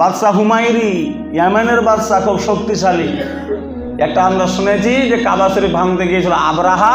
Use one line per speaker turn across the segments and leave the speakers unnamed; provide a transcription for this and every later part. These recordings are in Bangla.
বাদশাহ হুমায়ুরি ইয়ামেনের বাদশাহ খুব শক্তিশালী। একটা আমরা শুনেছি যে কাবা শরীফ ভাঙতে গিয়েছিল আবরাহা,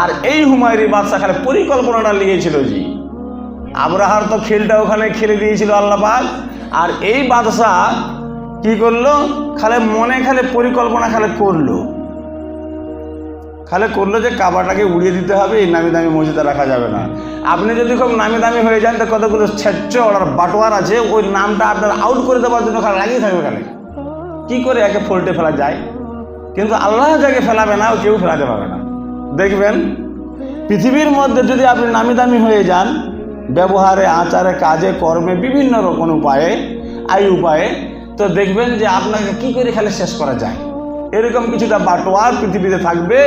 আর এই হুমায়ুরি বাদশাহ খালি পরিকল্পনাটা লিখেছিল জি আবরাহার তো খেলটা ওখানে খেলে দিয়েছিল আল্লাপাক, আর এই বাদশাহ কি করল? খালে মনে খালে পরিকল্পনা খালে করল। খালে করল যে কাবাটাকে উড়িয়ে দিতে হবে, এই নামি দামি মসজিদে রাখা যাবে না। আপনি যদি খুব নামি দামি হয়ে যান, তো কতগুলো ছেচ্চর আর বাটোয়ার আছে, ওই নামটা আপনার আউট করে দেওয়ার জন্য খালে লাগিয়ে থাকবে খালে কী করে একে ফল্টে ফেলা যায়? কিন্তু আল্লাহ যাকে ফেলাবে না, ও কেউ ফেলাতে পারবে না। দেখবেন, পৃথিবীর মধ্যে যদি আপনি নামি দামি হয়ে যান, ব্যবহারে, আচারে, কাজে, কর্মে বিভিন্ন রকম উপায়ে আই উপায়ে, তো দেখবেন যে আপনাকে কি করে খেলে শেষ করা যায়? এরকম কিছুটা বাটোয়ার পৃথিবীতে থাকবে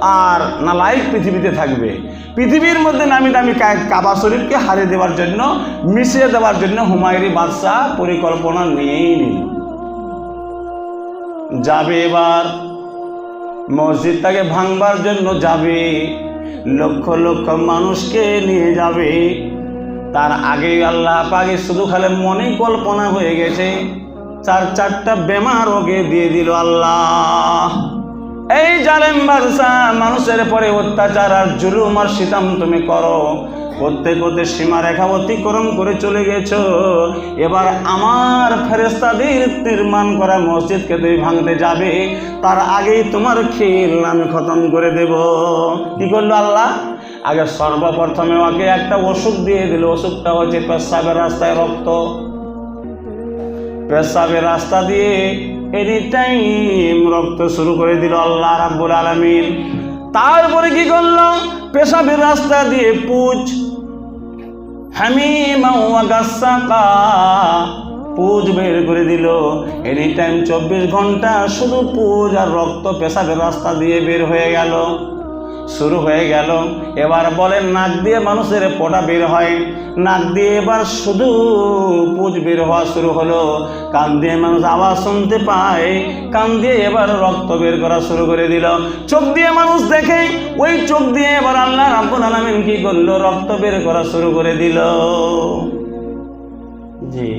আর নালাইক পৃথিবীতে থাকবে। পৃথিবীর মধ্যে নামি দামি কাবা শরীফকে হারিয়ে দেওয়ার জন্য, মিশিয়ে দেওয়ার জন্য হুমায়ুরি বাদশাহ পরিকল্পনা নিয়েই নিল। যাবে এবার মসজিদটাকে ভাঙবার জন্য যাবে, লক্ষ লক্ষ মানুষকে নিয়ে যাবে। তার আগে আল্লাহ পাকে শুধু খালে মনে কল্পনা হয়ে গেছে। চার চারটা বেমার ওকে দিয়ে দিল আল্লাহ। এই জালেম বাদশাহ, মানুষের পরে অত্যাচার আর জুলুম আর সিতাম তুমি করো। করতে করতে সীমা রেখা অতিক্রম করে চলে গেছ। এবার আমার ফেরেস্তাদের নির্মাণ করা মসজিদকে তুমি ভাঙতে যাবে। তার আগেই তোমার খেল আমি খতম করে দেব। কি করল আল্লাহ? আগে সর্বপ্রথমে ওকে একটা ওষুধ দিয়ে দিল। ওষুধটা হচ্ছে পেশাবের রাস্তায় রক্ত। পেশাবের রাস্তা দিয়ে এনি টাইম রক্ত শুরু করে দিল আল্লাহ রাব্বুল আলামিন। তারপরে কি করল? পেশাবের রাস্তা দিয়ে পুজ। পুজ বের করে দিল। এনি টাইম চব্বিশ ঘণ্টা শুধু পুজ আর রক্ত পেশাবের রাস্তা দিয়ে বের হয়ে গেল। শুরু হয়ে গেল। এবার বলেন, নাক দিয়ে মানুষের পোটা বের হয়। নাক দিয়ে এবার শুধু পুজ বের হওয়া শুরু হলো। কান দিয়ে মানুষ আওয়াজ শুনতে পায়। কান দিয়ে এবার রক্ত বের করা শুরু করে দিল। চোখ দিয়ে মানুষ দেখে, ওই চোখ দিয়ে এবার আল্লাহ রাব্বুল আলামিন কি করল? রক্ত বের করা শুরু করে দিল। জি।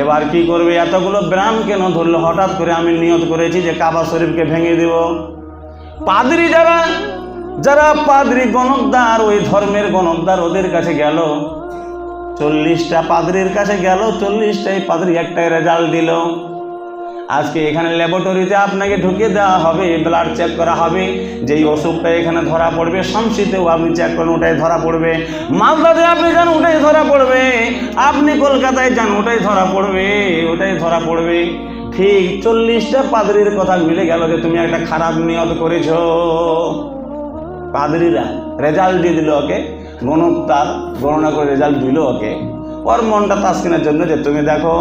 এবার কি করবে? এতগুলো ব্রাম কেন ধরলো? হঠাৎ করে আমি নিয়ত করেছি যে কাবা শরীফকে ভেঙে দেব। পাদরি যারা যারা পাদরি গণকদার, ওই ধর্মের গণকদার ওদের কাছে গেল। চল্লিশটা পাদরির কাছে গেল, চল্লিশটাই পাদরি একটাই রেজাল্ট দিল। আজকে এখানে ল্যাবরেটরিতে আপনাকে ঢুকিয়ে দেওয়া হবে ব্লাড চেক করা হবে, যেই অসুখটা এখানে ধরা পড়বে শামসিতেও আপনি চেক করেন, ওটাই ধরা পড়বে। মালদাতে আপনি যান, ওটাই ধরা পড়বে। আপনি কলকাতায় যান, ওটাই ধরা পড়বে, ওটাই ধরা পড়বে। ঠিক চল্লিশটা পাদরির কথা মিলে গেল যে তুমি একটা খারাপ নিয়ত করেছ। পাদরিরা রেজাল্ট দিয়ে দিল ওকে গণতার গণনা করে রেজাল্ট দিল ওকে। ওর মনটা তাস কেনার জন্য যে তুমি দেখো,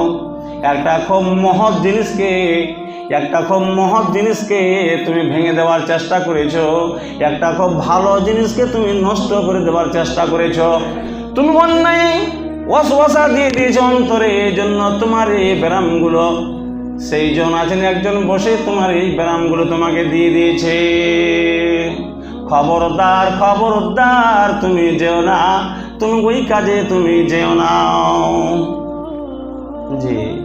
একটা খুব মহৎ জিনিসকে, একটা খুব মহৎ জিনিসকে তুমি ভেঙে দেওয়ার চেষ্টা করেছ, একটা খুব ভালো জিনিসকে তুমি নষ্ট করে দেওয়ার চেষ্টা করেছ। তুমি অন্যায় ওয়াসওয়াসা দিয়ে দিয়েছ অন্তরে এই জন্য তোমার এই ব্যায়ামগুলো সেই জন আছেন একজন বসে, তোমার এই ব্যায়ামগুলো তোমাকে দিয়ে দিয়েছে। খবরদার খবরদার, তুমি যেও না, তুমি ওই কাজে তুমি যেও না। জি।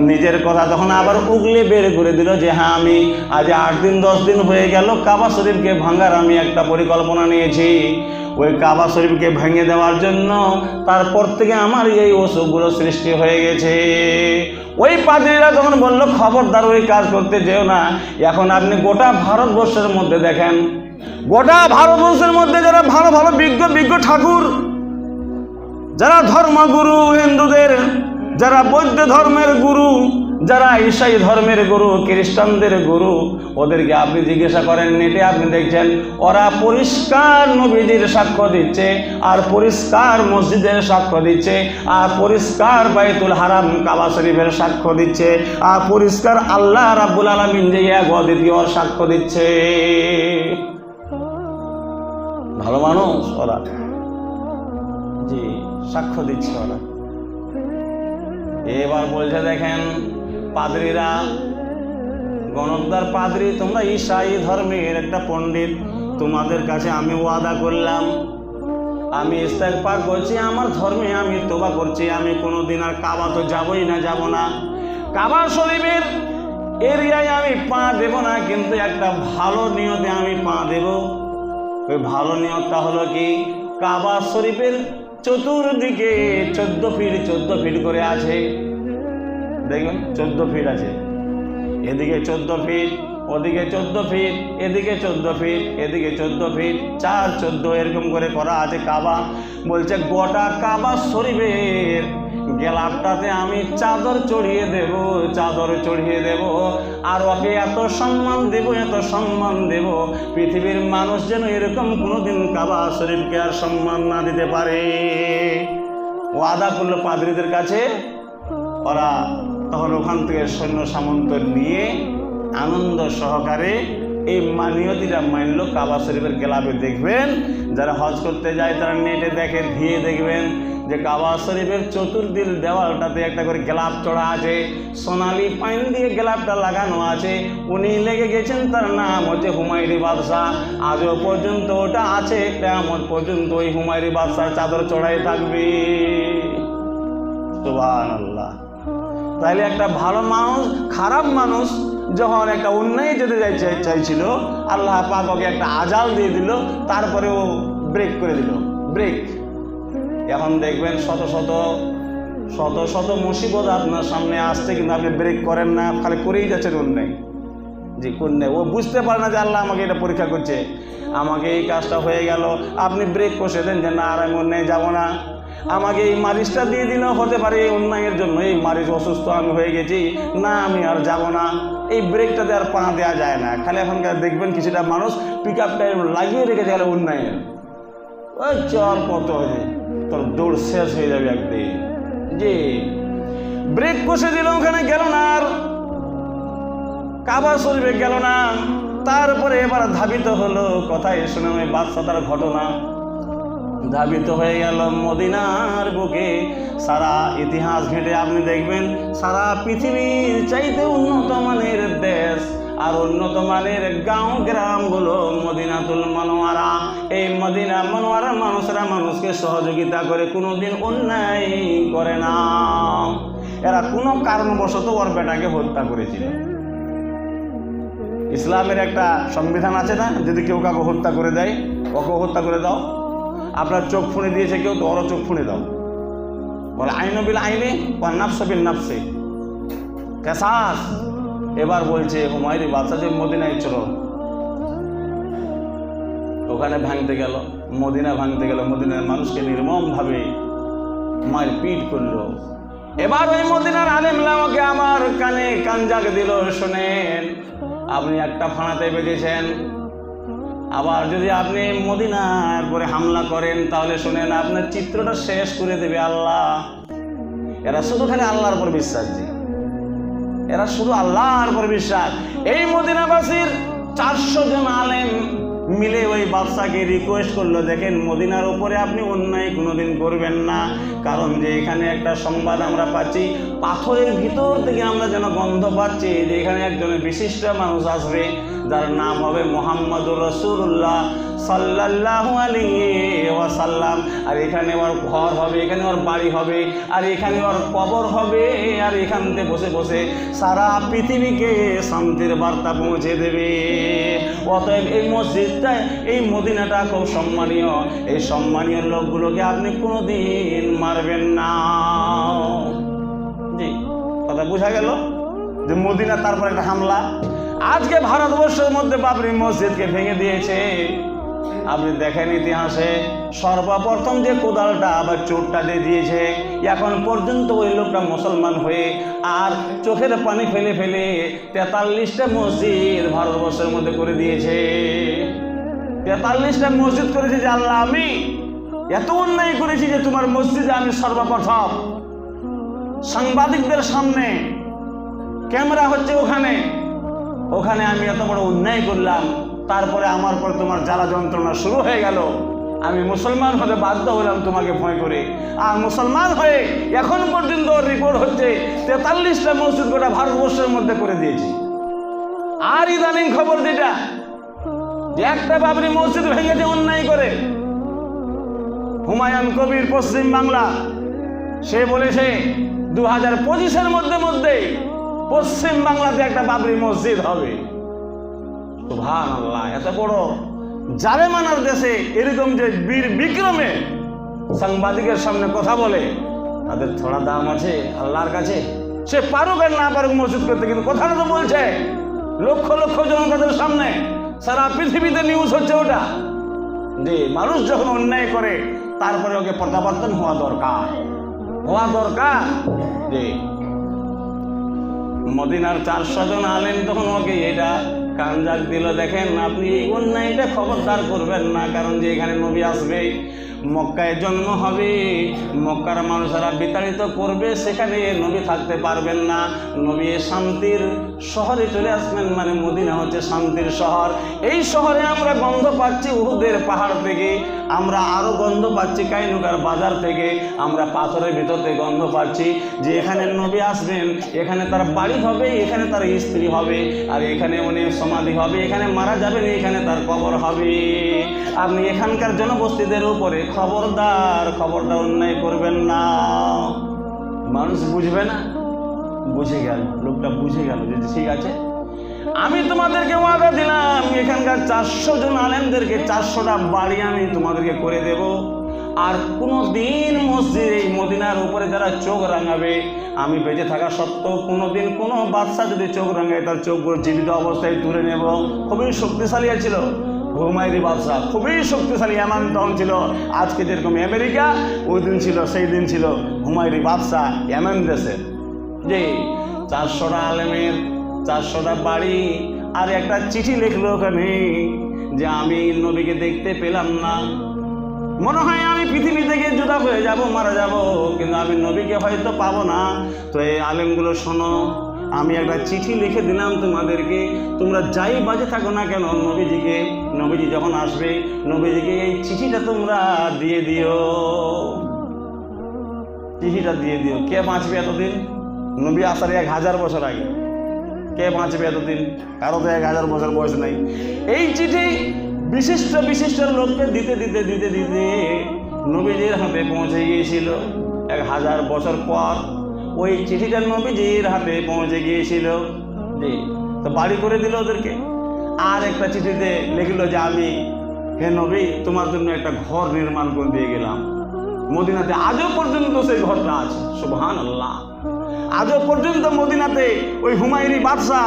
নিজের কথা তখন আবার উগলে বের করে দিল যে হ্যাঁ আমি আজ আট দিন, দশ দিন হয়ে গেল, কাবা শরীফকে ভাঙার আমি একটা পরিকল্পনা নিয়েছি। ওই কাবা শরীফকে ভেঙে দেওয়ার জন্য তারপর থেকে আমার এই অসুখগুলো সৃষ্টি হয়ে গেছে। ওই পাদ্রীরা তখন বলল, খবরদার, ওই কাজ করতে যেও না। এখন আপনি গোটা ভারতবর্ষের মধ্যে দেখেন, গোটা ভারতবর্ষের মধ্যে যারা ভালো ভালো বিজ্ঞ বিজ্ঞ ঠাকুর, যারা ধর্মগুরু হিন্দুদের, যারা বৌদ্ধ ধর্মের গুরু যারা ঈসাই ধর্মের গুরু, খ্রিস্টানদের গুরু, ওদেরকে আপনি জিজ্ঞাসা করেন, নেটে আপনি দেখছেন, ওরা পরিষ্কার নবীজির সাক্ষ্য দিচ্ছে, আর পরিষ্কার মসজিদের সাক্ষ্য দিচ্ছে, আর পরিষ্কার বাইতুল হারাম কাবা শরীফের সাক্ষ্য দিচ্ছে, আর পরিষ্কার আল্লাহ রাব্বুল আলমিন যে এক অদ্বিতীয় সাক্ষ্য দিচ্ছে। ভালো মানুষ ওরা। জি, সাক্ষ্য দিচ্ছে ওরা। এবার বলছে দেখেন পাদ্রীরা। গণকদার পাদ্রী, তোমরা ঈশাই ধর্মের একটা পণ্ডিত। তোমাদের কাছে আমি ওয়াদা করলাম। আমি ইস্তেগফার করছি, আমার ধর্মে আমি তোবা করছি। আমি কোনো দিন আর কাবা তো যাবই না, যাব না। কাবা শরীফের এরিয়ায় আমি পা দেব না, কিন্তু একটা ভালো নিয়তে আমি পা দেব। ওই ভালো নিয়তটা হলো কি? কাবা শরীফের চতুর্দিকে চোদ্দ ফিট চোদ্দ ফিট করে আছে। দেখবেন চোদ্দ ফিট আছে। এদিকে চোদ্দ ফিট ওদিকে চোদ্দ ফিট এদিকে চোদ্দ ফিট এদিকে চোদ্দ ফিট চার চোদ্দ, এরকম করে করা আছে কাবা। বলছে, গোটা কাবা শরীফের গেলাপটাতে আমি চাদর চড়িয়ে দেব, চাদর চড়িয়ে দেব। আর ওকে এত সম্মান দেব, এত সম্মান দেব। পৃথিবীর মানুষ যেন এরকম কোনোদিন কাবা শরীফকে আর সম্মান না দিতে পারে। ওয়াদা করল পাদ্রীদের কাছে। ওরা তখন ওখান থেকে সৈন্য সামন্ত নিয়ে আনন্দ সহকারে এই মানিয়তিরা মানলো কাবা শরীফের গেলাপে দেখবেন, যারা হজ করতে যায় তারা নেটে দেখে, ধীয়ে দেখবেন যে কাবা শরীফের চতুর্দিল দেওয়ালটাতে একটা করে গেলাপ চড়া আছে, সোনালি পাইন দিয়ে গেলাপটা লাগানো আছে, উনি লেগে গেছেন তার নাম হচ্ছে হুমায়ুরি বাদশাহ। আজও পর্যন্ত ওটা আছে কেমন পর্যন্ত ওই হুমায়ুরি বাদশাহ চাদর চড়াই থাকবে। সুবাহ আল্লাহ তাহলে একটা ভালো মানুষ, খারাপ মানুষ যখন একটা অন্যায় যেতে চাইছিল, আল্লাহ পাক ওকে একটা আজাল দিয়ে দিল, তারপরে ও ব্রেক করে দিল। ব্রেক এখন দেখবেন শত শত শত শত মুসিবত আপনার সামনে আসছে, কিন্তু আপনি ব্রেক করেন না, খালি করেই যাচ্ছেন অন্যায়। যে কোন ও বুঝতে পারে না যে আল্লাহ আমাকে এটা পরীক্ষা করছে। আমাকে এই কাজটা হয়ে গেল, আপনি ব্রেক কষে দেন যে না, আর আমি অন্যায় যাব না। আমাকে এই মারিচটা দিয়ে দিল হতে পারে এই অন্যায়ের জন্য, এই মারিচ অসুস্থ আমি হয়ে গেছি, না আমি আর যাব না। এই ব্রেকটাতে আর পা দেওয়া যায় না। খালি এখনকার দেখবেন কিছুটা মানুষ পিক আপটা লাগিয়ে রেখেছে গেলে অন্যায়ের। ওই চল কত হয়েছে তোর দৌড় শেষ হয়ে যাবে একদিন। যে ব্রেক কষে দিল ওখানে গেল না আর। কাবা শরীফে গেল না। তারপরে এবার ধাবিত হলো। কথায় শুনে ওই বাদশাতার ঘটনা। ধাবিত হয়ে গেল মদিনার বুকে। সারা ইতিহাস ঘেঁটে আপনি দেখবেন, সারা পৃথিবীর চাইতে উন্নত মানের দেশ আর উন্নত মানের গাঁও গ্রামগুলো মদিনাতুল মনোয়ারা। এই মদিনা মনোয়ারা মানুষরা মানুষকে সহযোগিতা করে, কোনোদিন অন্যায় করে না। এরা কোনো কারণবশত ওর বেটাকে হত্যা করেছিল। ইসলামের একটা সংবিধান আছে না? যদি কেউ কাউকে হত্যা করে দেয় ওকে হত্যা করে দাও। আপনার চোখ ফুঁড়ে দিয়েছে, কেউ তো ওরও চোখ ফুঁড়ে দাও। বলে আইনবিল আইনে ও নাফসবিল নাফসে। কেসাস, এবার বলছে হুমায়ুরি বাদশাহ যে মদিনায় চলো ওখানে ভাঙতে গেল, মদিনা ভাঙতে গেল, মদিনার মানুষকে নির্মমভাবে মায়ের পিট করল। এবার ওই মদিনার আলেম লামাকে আমার কানে কানজাক দিল, শোনেন, আপনি একটা ফাঁড়াতে বেঁচেছেন আবার যদি আপনি মদিনার পরে হামলা করেন, তাহলে শোনেন আপনার চিত্রটা শেষ করে দেবে আল্লাহ। এরা শুধু খালি আল্লাহর উপর বিশ্বাস জি। এরা শুধু আল্লাহর উপর বিশ্বাস। এই মদিনাবাসীর চারশো জন আলেম মিলে ওই বাদশাকে রিকোয়েস্ট করল, দেখেন, মদিনার উপরে আপনি অন্যায় কোনোদিন করবেন না। কারণ যে এখানে একটা সংবাদ আমরা পাচ্ছি, পাথরের ভিতর থেকে আমরা যেন গন্ধ পাচ্ছি যে এখানে একজন বিশিষ্ট মানুষ আসবে। যার নাম হবে মোহাম্মদুর রসুল্লাহ সাল্লাহ আলী ওয়াসাল্লাম। আর এখানে ওর ঘর হবে, এখানে ওর বাড়ি হবে, আর এখানে ওর কবর হবে, আর এখান থেকে বসে বসে সারা পৃথিবীকে শান্তির বার্তা পৌঁছে দেবে। অতএব এই মসজিদটা, এই মদিনাটা খুব সম্মানীয়। এই সম্মানীয় লোকগুলোকে আপনি কোনোদিন মারবেন না। জি, কথা বোঝা গেল? যে মদিনা, তারপর একটা হামলা। আজকে ভারতবর্ষের মধ্যে বাবরি মসজিদকে ভেঙে দিয়েছে। আপনি দেখেন ইতিহাসে সর্বপ্রথম যে কোদালটা আবার চোটটা দিয়ে দিয়েছে, এখন পর্যন্ত ওই লোকটা মুসলমান হয়ে আর চোখের পানি ফেলে ফেলে তেতাল্লিশটা মসজিদ ভারতবর্ষের মধ্যে করে দিয়েছে। তেতাল্লিশটা মসজিদ করেছে যে আল্লাহ, আমি এত অন্যায় করেছি যে তোমার মসজিদে আমি সর্বপ্রথম। সাংবাদিকদের সামনে, ক্যামেরা হচ্ছে ওখানে। ওখানে আমি এত বড় অন্যায় করলাম, তারপরে আমার পর তোমার জ্বালা যন্ত্রণা শুরু হয়ে গেল। আমি মুসলমান হতে বাধ্য হলাম তোমাকে ভয় করে। আর মুসলমান হয়ে এখন পর্যন্ত রিপোর্ট হচ্ছে, তেতাল্লিশটা মসজিদ গোটা ভারতবর্ষের মধ্যে করে দিয়েছি। আর ইদানিং খবর যেটা যে একটা বাবরি মসজিদ ভেঙেছে অন্যায় করে। হুমায়ুন কবির পশ্চিম বাংলা, সে বলেছে দু হাজার পঁচিশের মধ্যে মধ্যেই পশ্চিম বাংলাতে একটা বাবরি মসজিদ হবে। আল্লাহ এত বড়। জালেমানার দেশে এরকম যে বীর বিক্রমে সাংবাদিকের সামনে কথা বলে, তাদের থোড়া দাম আছে আল্লাহর কাছে। সে পারুক আর না পারুক মসজিদ করতে, কিন্তু কথাটা তো বলছে। লক্ষ লক্ষ জনতাদের সামনে, সারা পৃথিবীতে নিউজ হচ্ছে ওটা। যে মানুষ যখন অন্যায় করে, তারপরে ওকে প্রত্যাবর্তন হওয়া দরকার। হওয়া দরকার যে মদিনার চার জন আলেন তখন ওকে এটা কানজাক দিল, দেখেন আপনি এই অন্যায়টা খবরদার করবেন না, কারণ যে এখানে নবী আসবে, মক্কায় জন্ম হবে, মক্কার মানুষেরা বিতাড়িত করবে, সেখানে নবী থাকতে পারবেন না নবী শান্তির শহরে চলে আসবেন মানে মদিনা হচ্ছে শান্তির শহর। এই শহরে আমরা গন্ধ পাচ্ছি উহুদের পাহাড় থেকে, আমরা আরও গন্ধ পাচ্ছি কাইনুকার বাজার থেকে, আমরা পাথরের ভিতরতে গন্ধ পাচ্ছি যে এখানে নবী আসবেন, এখানে তার বাড়ি হবে, এখানে তার স্ত্রী হবে, আর এখানে উনি সমাধি হবে, এখানে মারা যাবেন, এখানে তার কবর হবে। আপনি এখানকার জনবস্তিদের উপরে খবরদার খবরদার অন্যায় করবেন না। মানুষ বুঝবে না? বুঝে গেল, লোকটা বুঝে গেল যে ঠিক আছে, আমি তোমাদেরকে ওয়াদা দিলাম, এখানকার চারশো জন আলেমদেরকে চারশোটা বাড়ি আমি তোমাদেরকে করে দেব। আর কোনো দিন মসজিদ এই মদিনার উপরে যারা চোখ রাঙাবে, আমি বেঁচে থাকা সত্ত্বেও কোনো দিন কোনো বাচ্চা যদি চোখ রাঙায়, তার চোখগুলো জীবিত অবস্থায় তুলে নেব। খুবই শক্তিশালী ছিল। হুমায়ুরি বাদশাহ খুবই শক্তিশালী, এমন তখন ছিল। আজকে যেরকম আমেরিকা, ওই দিন ছিল, সেই দিন ছিল হুমায়ুরি বাদশাহ এমন দেশে। যে চারশোটা আলেমের চারশোটা বাড়ি, আর একটা চিঠি লিখলো ওখানে যে আমি নবীকে দেখতে পেলাম না। মনে হয় আমি পৃথিবী থেকে জুদা হয়ে যাব, মারা যাব, কিন্তু আমি নবীকে হয়তো পাবো না। তো এই আলেমগুলো শোনো, আমি একটা চিঠি লিখে দিলাম তোমাদেরকে। তোমরা যাই বাজে থাকো না কেন, নবীজিকে, নবীজি যখন আসবে, নবীজিকে এই চিঠিটা তোমরা দিয়ে দিও। চিঠিটা দিয়ে দিও। কে বাঁচবে এতদিন? নবী আসার এক হাজার বছর আগে। কে বাঁচবে এতদিন? কারও তো এক হাজার বছর বয়স নাই। এই চিঠি বিশিষ্ট বিশিষ্ট লোককে দিতে দিতে দিতে দিতে নবীজির হাতে পৌঁছে গিয়েছিল। এক হাজার বছর পর ওই চিঠিটা নবীজির হাতে পৌঁছে গিয়েছিল। জি, তো বাড়ি করে দিল ওদেরকে। আর একটা চিঠিতে লিখলো যে, আমি, হে নবী, তোমার জন্য একটা ঘর নির্মাণ করে দিয়ে গেলাম। মদিনাতে আজও পর্যন্ত সেই ঘরটা আছে। সুবহান আল্লাহ আজও পর্যন্ত মদিনাতে ওই হুমায়ুনি বাদশাহ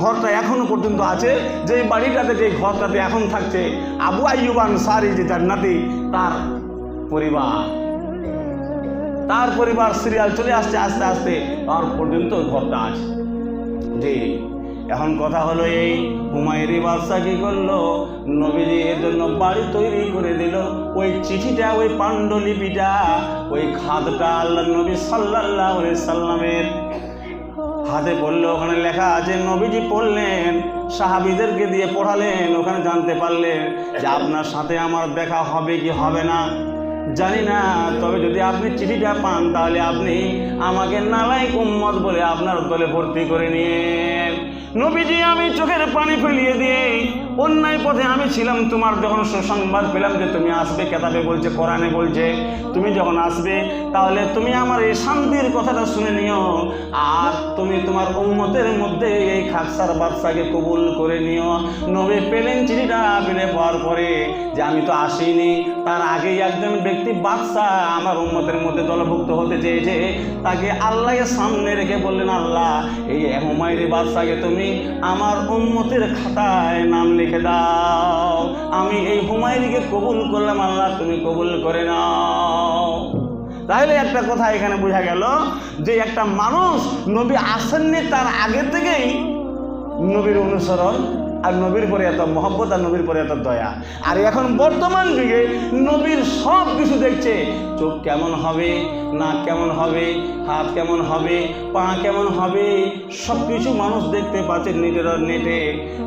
ঘরটা এখনও পর্যন্ত আছে। যে বাড়িটাতে যে ঘরটাতে এখন থাকছে আবু আইয়ুবান সারি, যে জান্নাতি তার পরিবার। তার পরিবার সিরিয়াল চলে আসছে, আস্তে আস্তে তার পর্যন্ত ঘরটা আছে। জি, এখন কথা হলো এই হুমায়ুরি বাদশাহ কি করল? নবীজি এর জন্য বাড়ি তৈরি করে দিল। ওই চিঠিটা, ওই পাণ্ডুলিপিটা ওই খাদটা আল্লাহ নবী আলাইহি সাল্লামের হাতে পড়ল, ওখানে লেখা আছে, নবীজি পড়লেন, সাহাবিদেরকে দিয়ে পড়ালেন, ওখানে জানতে পারলেন যে আপনার সাথে আমার দেখা হবে কি হবে না। জানি না, তবে যদি আপনি চিঠিটা পান, তাহলে আপনি আমাকে নালাই কুম্মত বলে আপনার দলে ভর্তি করে নিয়েন। নবীজি আমি চোখের পানি ফেলিয়ে দিয়ে অন্যায় পথে আমি ছিলাম, তোমার যখন সুসংবাদ পেলাম যে তুমি আসবে, কেতাবে বলছে, কোরআনে বলছে, তুমি যখন আসবে, তাহলে তুমি আমার এই শান্তির কথাটা শুনে নিও। আর তুমি তোমার উম্মতের মধ্যে এই খাকসার বাদশাকে কবুল করে নিও। নবী পেলেন চিঠিটা পেলে পাওয়ার পরে যে আমি তো আসিনি। তার আগেই একজন ব্যক্তি বাদশাহ আমার উম্মতের মধ্যে দলভুক্ত হতে চেয়েছে। তাকে আল্লাহকে সামনে রেখে বললেন, আল্লাহ, এই হুমায়ুরি বাদশাকে তুমি আমার উম্মতের খাতায় নাম লিখে দাও। আমি এই হুমায়ুনিকে কবুল করলাম, আল্লাহ তুমি কবুল করে নাও। তাহলে একটা কথা এখানে বোঝা গেল যে একটা মানুষ নবী আসেননি তার আগে থেকেই নবীর অনুসরণ আর নবীর পরে এত মহব্বত আর নবীর পরে এত দয়া। আর এখন বর্তমান যুগে নবীর সব কিছু দেখছে, চোখ কেমন হবে, নাক কেমন হবে, হাত কেমন হবে, পা কেমন হবে সব কিছু মানুষ দেখতে পাচ্ছে নেটের নেটে।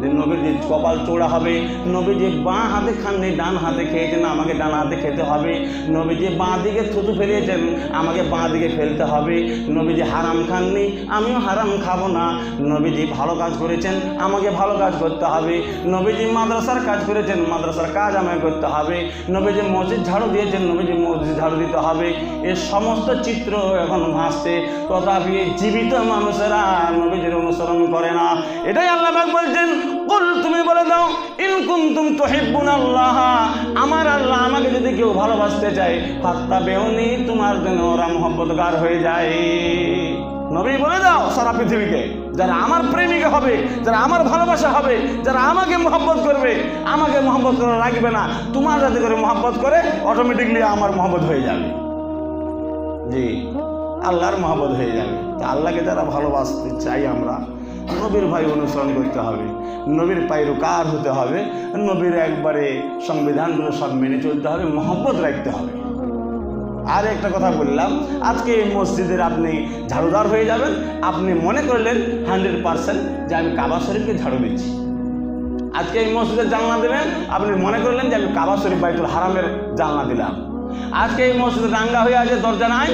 যে নবীর যে কপাল চোড়া হবে, নবী যে বাঁ হাতে খাননি, ডান হাতে খেয়েছেন, আমাকে ডান হাতে খেতে হবে। নবী যে বাঁ দিকে থুতু ফেলিয়েছেন আমাকে বাঁ দিকে ফেলতে হবে। নবী যে হারাম খাননি, আমিও হারাম খাব না। নবী যে ভালো কাজ করেছেন, আমাকে ভালো কাজ করতে হবে। নবীজি মাদ্রাসার কাজ করেছেন, মাদ্রাসার কাজ আমায় করতে হবে। নবীজি মসজিদ ঝাড়ু দিয়েছেন, নবীজি মসজিদ ঝাড়ু দিতে হবে। এ সমস্ত চিত্র এখন ভাসছে। তথাপি জীবিত মানুষেরা নবীজির অনুসরণ করে না। এটাই আল্লাহ বলছেন তুমি বলে দাও, ইন কুনতুম তুহিব্বুন আল্লাহ। আমার আল্লাহ আমাকে যদি কেউ ভালোবাসতে চায় ফাত্তা বেউনি তোমার জন্য ওরা মহব্বতগার হয়ে যায়। নবী বলে দাও সারা পৃথিবীকে। যারা আমার প্রেমিকা হবে, যারা আমার ভালোবাসা হবে, যারা আমাকে মহব্বত করবে, আমাকে মহব্বত করা লাগবে না। তোমার যাতে করে মহব্বত করে অটোমেটিকলি আমার মহব্বত হয়ে যাবে। জি, আল্লাহর মহব্বত হয়ে যাবে। তা আল্লাহকে যারা ভালোবাসতে চাই আমরা, নবীর ভাই অনুসরণ করতে হবে। নবীর পাইরুকার হতে হবে। নবীর একবারে সংবিধানগুলো সব মেনে চলতে হবে, মহব্বত রাখতে হবে। আর একটা কথা বললাম, আজকে এই মসজিদের আপনি ঝাড়ুদার হয়ে যাবেন, আপনি মনে করলেন হান্ড্রেড পার্সেন্ট যে আমি কাবা শরীফকে ঝাড়ু দিচ্ছি। আজকে এই মসজিদের জানলা দেবেন, আপনি মনে করলেন যে আমি কাবা শরীফ বাইতুল হারামের জানলা দিলাম। আজকে এই মসজিদে রাঙ্গা হয়ে আছে, দরজা নাই,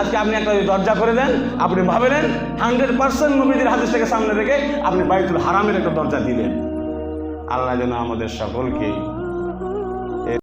আজকে আপনি একটা দরজা করে দেন, আপনি ভাবেলেন হান্ড্রেড পার্সেন্ট নবীদের হাদিস থেকে সামনে রেখে আপনি বাইতুল হারামের একটা দরজা দিলেন। আল্লাহ যেন আমাদের সকলকে